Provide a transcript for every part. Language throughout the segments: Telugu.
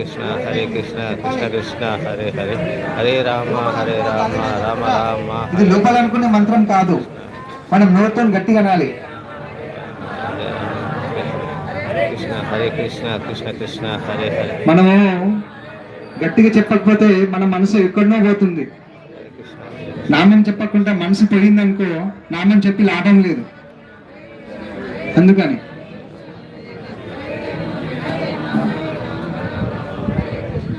కృష్ణ హరే కృష్ణ కృష్ణ కృష్ణ హరే హరే. హరే రామ హరే రామ రామ రామ. ఇది లోపల అనుకునే మంత్రం కాదు. మనం నోటితో గట్టిగా అనాలి. కృష్ణ హరే కృష్ణ కృష్ణ కృష్ణ హరే హరే. మనము గట్టిగా చెప్పకపోతే మన మనసు ఎక్కడనో పోతుంది. నామం చెప్పకుండా మనసు పోయింది అనుకో నామం చెప్పి లాభం లేదు. అందుకని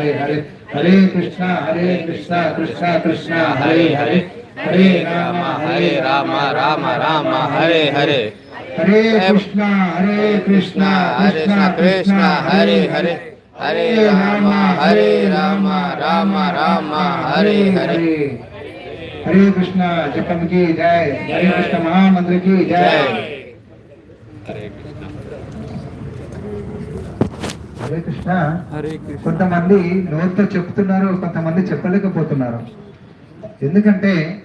हरे हरे हरे कृष्णा हरे कृष्णा कृष्णा कृष्णा हरे हरे। हरे राम हरे राम राम राम हरे हरे। हरे कृष्णा हरे कृष्णा कृष्णा कृष्णा हरे हरे हरे। राम हरे राम राम राम हरे हरे। हरे कृष्णा जपन की जय। हरे कृष्ण महामंत्र की जय। हरे कृष्ण। హరే కృష్ణ. కొంతమంది నోటితో చెప్తున్నారు కొంతమంది చెప్పలేకపోతున్నారు. ఎందుకంటే